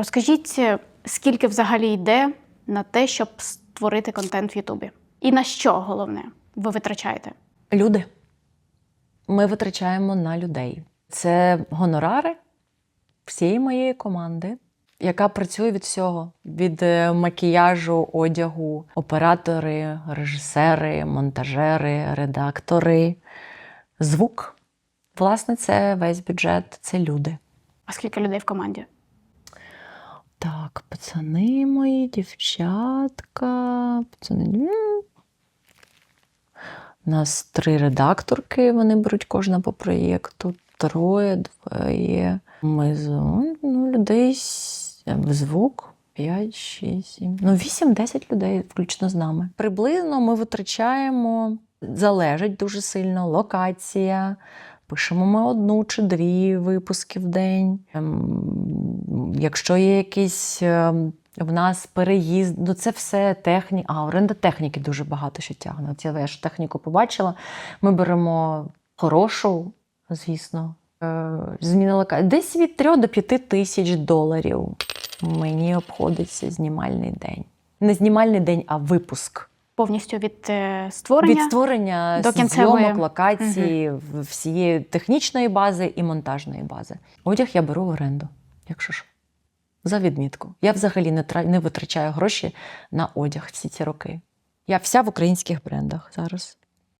Розкажіть, е, скільки взагалі йде на те, щоб створити контент в Ютубі? І на що головне ви витрачаєте? Люди. Ми витрачаємо на людей. Це гонорари всієї моєї команди, яка працює від всього: від е, макіяжу, одягу, оператори, режисери, монтажери, редактори, звук. Власне, це весь бюджет, це люди. А скільки людей в команді? Так, пацани мої, дівчатка, пацани. У нас три редакторки, вони беруть кожна по проєкту, троє, двоє. Ми з ну, людей звук. 5, 6, 7, ну 8-10 людей, включно з нами. Приблизно ми витрачаємо, залежить дуже сильно локація. Пишемо ми одну чи дві випуски в день. Ем, Якщо є якийсь ем, в нас переїзд, ну це все техніка. А оренда техніки дуже багато що тягне. От я ж техніку побачила. Ми беремо хорошу, звісно. Е, Зміна лока... Десь від 3 до 5 тисяч доларів мені обходиться знімальний день. Не знімальний день, а випуск. Повністю від е, створення? Від створення до кінцевої. зйомок, локації, угу. всієї технічної бази і монтажної бази. Одяг я беру в оренду, якщо що. За відмітку. Я взагалі не, тра- не витрачаю гроші на одяг всі ці роки. Я вся в українських брендах зараз.